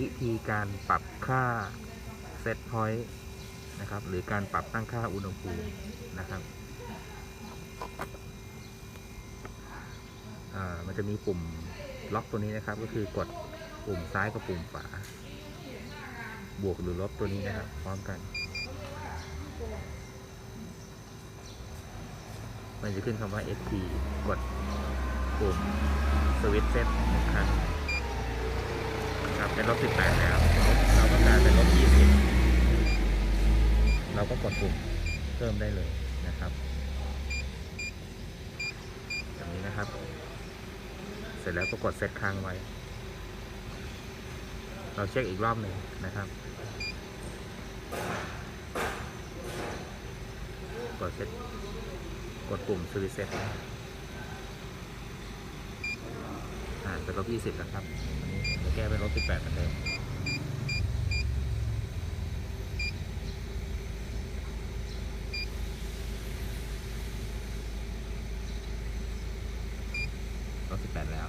วิธีการปรับค่าเซตพอยต์นะครับ หรือการปรับตั้งค่าอุณหภูมินะครับมันจะมีปุ่มล็อกตัวนี้นะครับ ก็คือกดปุ่มซ้ายกับปุ่มขวาบวกหรือลบตัวนี้นะครับ พร้อมกัน มันจะขึ้นคำว่า SP กดปุ่มสวิตช์เซตหนึ่งครั้ง นะครับ เป็นลบ18แล้วเราต้องการเป็นลบ20 เราก็กดปุ่มเพิ่มได้เลยนะครับอย่างนี้นะครับ เสร็จแล้วก็กดเซตค้างไว้ เราเช็คอีกรอบหนึ่งนะครับกดเซตกดปุ่มสวิตช์เซต อ่าเป็นลบ20แล้วครับอันนี้ผมจะแก้เป็นลบ18เหมือนเดิมลบ18แล้ว